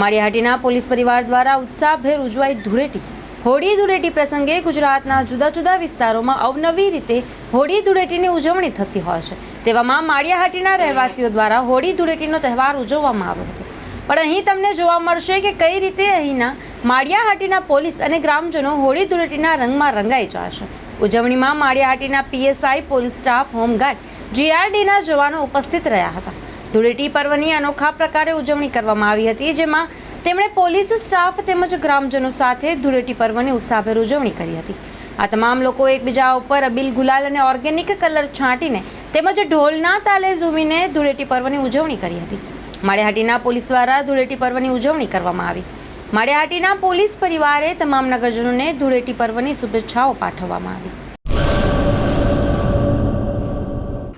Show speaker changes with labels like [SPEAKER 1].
[SPEAKER 1] Maliya Hatina police પરિવાર દ્વારા ઉત્સાહભેર ઉજવાઈ ધૂળેટી. હોળી ધૂળેટી પ્રસંગે ગુજરાતના જુદા જુદા વિસ્તારોમાં અવનવી રીતે હોળી ધૂળેટીની ઉજવણી થતી હોય છે. તેવામાં માળિયાહાટીના રહેવાસીઓ દ્વારા હોળી ધૂળેટીનો તહેવાર ઉજવવામાં આવ્યો હતો. પણ અહીં તમને જોવા મળશે કે કઈ રીતે અહીંના માળિયાહાટીના પોલીસ અને ગ્રામજનો હોળી ધૂળેટીના રંગમાં રંગાઈ જશે ઉજવણીમાં Maliya Hatina PSI police staff, home guard, જીઆરડીના જવાનો ઉપસ્થિત રહ્યા હતા. ધૂળેટી પર્વની અનોખા પ્રકારે ઉજવણી કરવામાં આવી હતી, જેમાં તેમણે પોલીસ સ્ટાફ તેમજ ગ્રામજનો સાથે ધૂળેટી પર્વની ઉત્સાહભેર ઉજવણી કરી હતી. આ તમામ લોકો એકબીજા ઉપર અબીલ ગુલાલ અને ઓર્ગેનિક કલર છાંટીને તેમજ ઢોલના તાલે ઝૂમીને ધૂળેટી પર્વની ઉજવણી કરી હતી. માળિયાહાટીના પોલીસ દ્વારા ધૂળેટી પર્વની ઉજવણી કરવામાં આવી. માળિયાહાટીના પોલીસ પરિવારે તમામ નગરજનોને ધૂળેટી પર્વની શુભેચ્છાઓ પાઠવવામાં આવી.